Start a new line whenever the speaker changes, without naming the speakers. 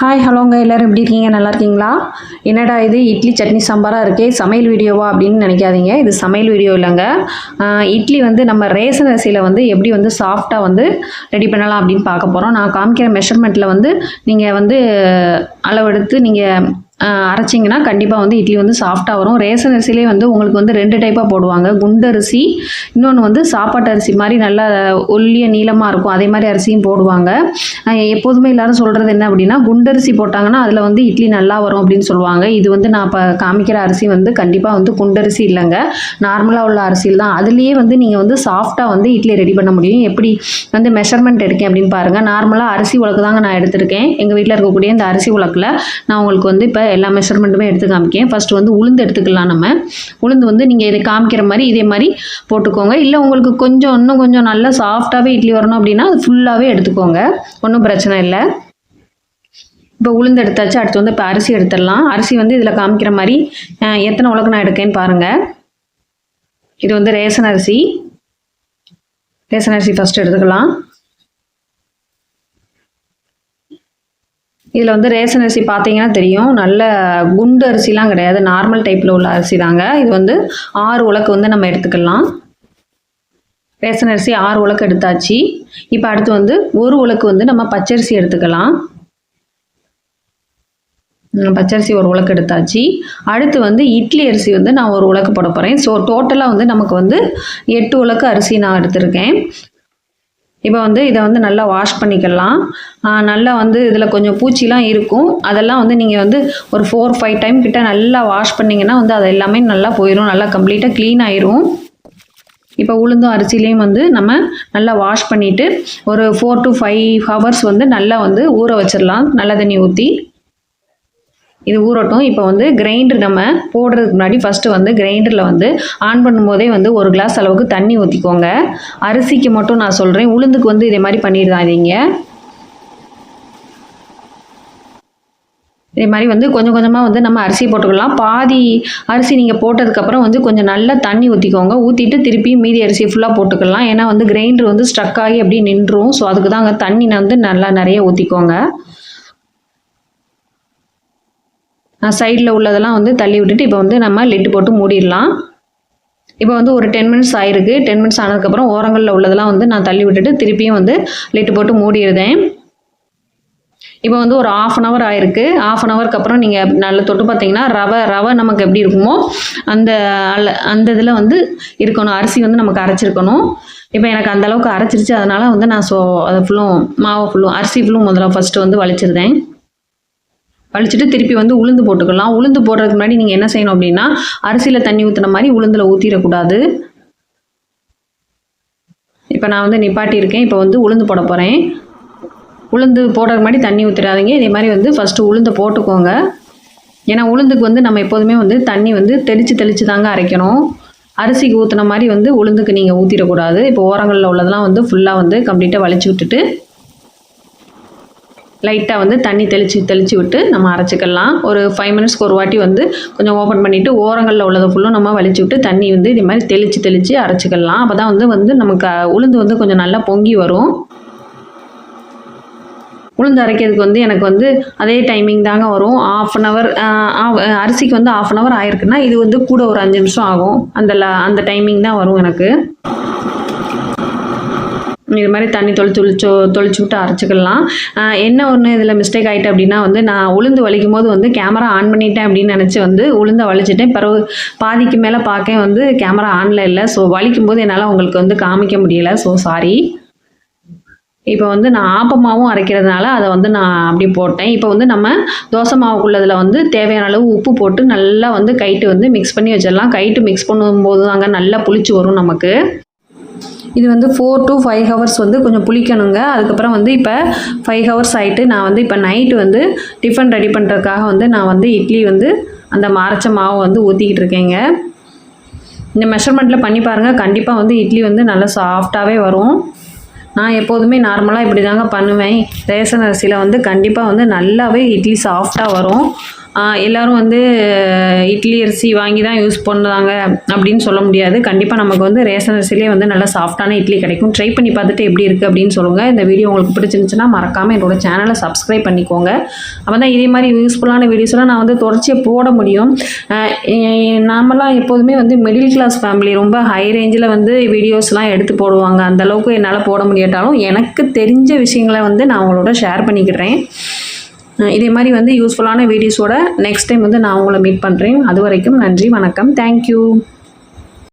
hi ஹலோங்க எல்லோரும் எப்படி இருக்கீங்க நல்லா இருக்கீங்களா என்னடா இது இட்லி சட்னி சாம்பாராக இருக்கே சமையல் வீடியோவா அப்படின்னு நினைக்காதீங்க இது சமையல் வீடியோ இல்லைங்க இட்லி வந்து நம்ம ரேசன் அரிசியில் வந்து எப்படி வந்து சாஃப்டாக வந்து ரெடி பண்ணலாம் அப்படின்னு பார்க்க போகிறோம் நான் காமிக்கிற மெஷர்மெண்ட்டில் வந்து நீங்கள் வந்து அளவெடுத்து நீங்கள் அரைச்சிங்கன்னா கண்டிப்பாக வந்து இட்லி வந்து சாஃப்டாக வரும் ரேசன் அரிசிலே வந்து உங்களுக்கு வந்து ரெண்டு டைப்பாக போடுவாங்க குண்டரிசி இன்னொன்று வந்து சாப்பாட்டு அரிசி மாதிரி நல்லா ஒல்லிய நீளமாக இருக்கும் அதே மாதிரி அரிசியும் போடுவாங்க எப்போதுமே எல்லாரும் சொல்கிறது என்ன அப்படின்னா குண்டரிசி போட்டாங்கன்னா அதில் வந்து இட்லி நல்லா வரும் அப்படின்னு சொல்லுவாங்க இது வந்து நான் இப்போ காமிக்கிற அரிசி வந்து கண்டிப்பாக வந்து குண்டரிசி இல்லைங்க நார்மலாக உள்ள அரிசியில் தான் அதுலேயே வந்து நீங்கள் வந்து சாஃப்டாக வந்து இட்லி ரெடி பண்ண முடியும் எப்படி வந்து மெஷர்மெண்ட் எடுக்கேன் அப்படின்னு பாருங்கள் நார்மலாக அரிசி உலக்கு தாங்க நான் எடுத்திருக்கேன் எங்கள் வீட்டில் இருக்கக்கூடிய இந்த அரிசி உலக்கில் நான் உங்களுக்கு வந்து இப்போ எல்லா மெஷர்மெண்ட்டுமே எடுத்து காமிக்கேன் ஃபஸ்ட்டு வந்து உளுந்து எடுத்துக்கலாம் நம்ம உளுந்து வந்து நீங்கள் இதை காமிக்கிற மாதிரி இதே மாதிரி போட்டுக்கோங்க இல்லை உங்களுக்கு கொஞ்சம் இன்னும் கொஞ்சம் நல்லா சாஃப்டாகவே இட்லி வரணும் அப்படின்னா அது ஃபுல்லாகவே எடுத்துக்கோங்க ஒன்றும் பிரச்சனை இல்லை இப்போ உளுந்து எடுத்தாச்சு அடுத்து வந்து இப்போ அரிசி எடுத்துடலாம் அரிசி வந்து இதில் காமிக்கிற மாதிரி எத்தனை உலகம் நான் எடுக்கேன்னு பாருங்கள் இது வந்து ரேசன் அரிசி ரேசன் அரிசி ஃபஸ்ட்டு எடுத்துக்கலாம் இதில் வந்து ரேஷன் அரிசி பார்த்தீங்கன்னா தெரியும் நல்ல குண்டு அரிசிலாம் கிடையாது நார்மல் டைப்பில் உள்ள அரிசி தாங்க இது வந்து ஆறு உலக்கு வந்து நம்ம எடுத்துக்கலாம் ரேஷன் அரிசி ஆறு உலக்கு எடுத்தாச்சு இப்போ அடுத்து வந்து ஒரு உலக்கு வந்து நம்ம பச்சரிசி எடுத்துக்கலாம் பச்சரிசி ஒரு உலக்கு எடுத்தாச்சு அடுத்து வந்து இட்லி அரிசி வந்து நான் ஒரு உலக்கு போட போகிறேன் ஸோ டோட்டலாக வந்து நமக்கு வந்து எட்டு உலக்கு அரிசி நான் எடுத்திருக்கேன் இப்போ வந்து இதை வந்து நல்லா வாஷ் பண்ணிக்கலாம் நல்லா வந்து இதில் கொஞ்சம் பூச்சிலாம் இருக்கும் அதெல்லாம் வந்து நீங்கள் வந்து ஒரு ஃபோர் ஃபைவ் டைம் கிட்ட நல்லா வாஷ் பண்ணிங்கன்னா வந்து அது எல்லாமே நல்லா போயிடும் நல்லா கம்ப்ளீட்டாக க்ளீன் ஆயிரும் இப்போ உளுந்தும் அரிசிலையும் வந்து நம்ம நல்லா வாஷ் பண்ணிவிட்டு ஒரு ஃபோர் டு ஃபைவ் ஹவர்ஸ் வந்து நல்லா வந்து ஊற வச்சிடலாம் நல்ல தண்ணி ஊற்றி இது ஊறட்டும் இப்போ வந்து கிரைண்டர் நம்ம போடுறதுக்கு முன்னாடி ஃபஸ்ட்டு வந்து கிரைண்டரில் வந்து ஆன் பண்ணும்போதே வந்து ஒரு கிளாஸ் அளவுக்கு தண்ணி ஊற்றிக்கோங்க அரிசிக்கு மட்டும் நான் சொல்கிறேன் உளுந்துக்கு வந்து இதே மாதிரி பண்ணிடுறாதீங்க இதே மாதிரி வந்து கொஞ்சம் கொஞ்சமாக வந்து நம்ம அரிசி போட்டுக்கலாம் பாதி அரிசி நீங்கள் போட்டதுக்கப்புறம் வந்து கொஞ்சம் நல்லா தண்ணி ஊற்றிக்கோங்க ஊற்றிட்டு திருப்பி மீதி அரிசி ஃபுல்லாக போட்டுக்கலாம் ஏன்னா வந்து கிரைண்டர் வந்து ஸ்ட்ரக் ஆகி அப்படியே நின்றும் ஸோ அதுக்கு தான் அங்கே தண்ணி வந்து நல்லா நிறைய ஊற்றிக்கோங்க சைடில் உள்ளதெல்லாம் வந்து தள்ளி விட்டுட்டு இப்போ வந்து நம்ம லிட்டு போட்டு மூடிடலாம் இப்போ வந்து ஒரு டென் மினிட்ஸ் ஆயிருக்கு டென் மினிட்ஸ் ஆனதுக்கப்புறம் ஓரங்களில் உள்ளதெல்லாம் வந்து நான் தள்ளி விட்டுட்டு திருப்பியும் வந்து லிட்டு போட்டு மூடிடுதேன் இப்போ வந்து ஒரு ஆஃப் அன் ஹவர் ஆயிருக்கு ஆஃப் அன் ஹவருக்கு அப்புறம் நீங்கள் நல்லா தொட்டு பார்த்தீங்கன்னா ரவை ரவை நமக்கு எப்படி இருக்குமோ அந்த அல்ல அந்த இதில் வந்து இருக்கணும் அரிசி வந்து நமக்கு அரைச்சிருக்கணும் இப்போ எனக்கு அந்த அளவுக்கு அரைச்சிருச்சு அதனால் வந்து நான் ஸோ அதை ஃபுல்லும் மாவை ஃபுல்லும் அரிசி ஃபுல்லும் முதல்ல ஃபஸ்ட்டு வந்து வலிச்சிருந்தேன் வலிச்சுட்டு திருப்பி வந்து உளுந்து போட்டுக்கலாம் உளுந்து போடுறதுக்கு முன்னாடி நீங்கள் என்ன செய்யணும் அப்படின்னா அரிசியில் தண்ணி ஊற்றுன மாதிரி உளுந்தில் ஊற்றிடக்கூடாது இப்போ நான் வந்து நிப்பாட்டியிருக்கேன் இப்போ வந்து உளுந்து போட போகிறேன் உளுந்து போடுறதுக்கு முன்னாடி தண்ணி ஊற்றிடாதீங்க இதே மாதிரி வந்து ஃபஸ்ட்டு உளுந்து போட்டுக்கோங்க ஏன்னா உளுந்துக்கு வந்து நம்ம எப்போதுமே வந்து தண்ணி வந்து தெளித்து தெளித்து தாங்க அரைக்கணும் அரிசிக்கு ஊற்றுன மாதிரி வந்து உளுந்துக்கு நீங்கள் ஊற்றிடக்கூடாது இப்போ ஓரங்களில் உள்ளதெல்லாம் வந்து ஃபுல்லாக வந்து கம்ப்ளீட்டாக வலிச்சு விட்டுட்டு லைட்டாக வந்து தண்ணி தெளித்து தெளித்து விட்டு நம்ம அரைச்சிக்கலாம் ஒரு ஃபைவ் மினிட்ஸ்க்கு ஒரு வாட்டி வந்து கொஞ்சம் ஓப்பன் பண்ணிவிட்டு ஓரங்களில் உள்ளதை ஃபுல்லும் நம்ம வலிச்சு விட்டு தண்ணி வந்து இது மாதிரி தெளித்து தெளித்து அரைச்சிக்கலாம் அப்போ தான் வந்து வந்து நமக்கு உளுந்து வந்து கொஞ்சம் நல்லா பொங்கி வரும் உளுந்து அரைக்கிறதுக்கு வந்து எனக்கு வந்து அதே டைமிங் தாங்க வரும் ஆஃப் அன் ஹவர் அரிசிக்கு வந்து ஆஃப் அன் ஹவர் ஆயிருக்குன்னா இது வந்து கூட ஒரு அஞ்சு நிமிஷம் ஆகும் அந்த அந்த டைமிங் தான் வரும் எனக்கு இது மாதிரி தண்ணி தொளிச்சு தொளிச்சோ தொளிச்சு விட்டு அரைச்சிக்கலாம் என்ன ஒன்று இதில் மிஸ்டேக் ஆகிட்டு அப்படின்னா வந்து நான் உளுந்து வலிக்கும் போது வந்து கேமரா ஆன் பண்ணிட்டேன் அப்படின்னு நினச்சி வந்து உளுந்த வலிச்சிட்டேன் பிறகு பாதிக்கு மேலே பார்க்க வந்து கேமரா ஆனில் இல்லை ஸோ வலிக்கும் போது என்னால் உங்களுக்கு வந்து காமிக்க முடியலை ஸோ சாரி இப்போ வந்து நான் ஆப்பமாவும் அரைக்கிறதுனால அதை வந்து நான் அப்படி போட்டேன் இப்போ வந்து நம்ம தோசை மாவுக்குள்ளதில் வந்து தேவையான அளவு உப்பு போட்டு நல்லா வந்து கைட்டு வந்து மிக்ஸ் பண்ணி வச்சிடலாம் கைட்டு மிக்ஸ் பண்ணும்போது தாங்க நல்லா புளிச்சு வரும் நமக்கு இது வந்து ஃபோர் டு ஃபைவ் ஹவர்ஸ் வந்து கொஞ்சம் புளிக்கணுங்க அதுக்கப்புறம் வந்து இப்போ ஃபைவ் ஹவர்ஸ் ஆகிட்டு நான் வந்து இப்போ நைட்டு வந்து டிஃபன் ரெடி பண்ணுறதுக்காக வந்து நான் வந்து இட்லி வந்து அந்த மரச்ச மாவை வந்து ஊற்றிக்கிட்டு இருக்கேங்க இந்த மெஷர்மெண்ட்டில் பண்ணி பாருங்கள் கண்டிப்பாக வந்து இட்லி வந்து நல்லா சாஃப்டாகவே வரும் நான் எப்போதுமே நார்மலாக இப்படி தாங்க பண்ணுவேன் ரேசன் அரிசியில் வந்து கண்டிப்பாக வந்து நல்லாவே இட்லி சாஃப்டாக வரும் எல்லோரும் வந்து இட்லி அரிசி வாங்கி தான் யூஸ் பண்ணுறாங்க அப்படின்னு சொல்ல முடியாது கண்டிப்பாக நமக்கு வந்து ரேஷன் அரிசிலே வந்து நல்லா சாஃப்டான இட்லி கிடைக்கும் ட்ரை பண்ணி பார்த்துட்டு எப்படி இருக்குது அப்படின்னு சொல்லுங்கள் இந்த வீடியோ உங்களுக்கு பிடிச்சிருந்துச்சுன்னா மறக்காமல் என்னோட சேனலை சப்ஸ்கிரைப் பண்ணிக்கோங்க அப்போ தான் இதே மாதிரி யூஸ்ஃபுல்லான வீடியோஸ்லாம் நான் வந்து தொடர்ச்சியாக போட முடியும் நாமெல்லாம் எப்போதுமே வந்து மிடில் கிளாஸ் ஃபேமிலி ரொம்ப ஹை ரேஞ்சில் வந்து வீடியோஸ்லாம் எடுத்து போடுவாங்க அந்தளவுக்கு என்னால் போட முடியாட்டாலும் எனக்கு தெரிஞ்ச விஷயங்களை வந்து நான் அவங்களோட ஷேர் பண்ணிக்கிறேன் இதே மாதிரி வந்து யூஸ்ஃபுல்லான வீடியோஸோட நெக்ஸ்ட் டைம் வந்து நான் உங்களை மீட் பண்ணுறேன் அது வரைக்கும் நன்றி வணக்கம் தேங்க்யூ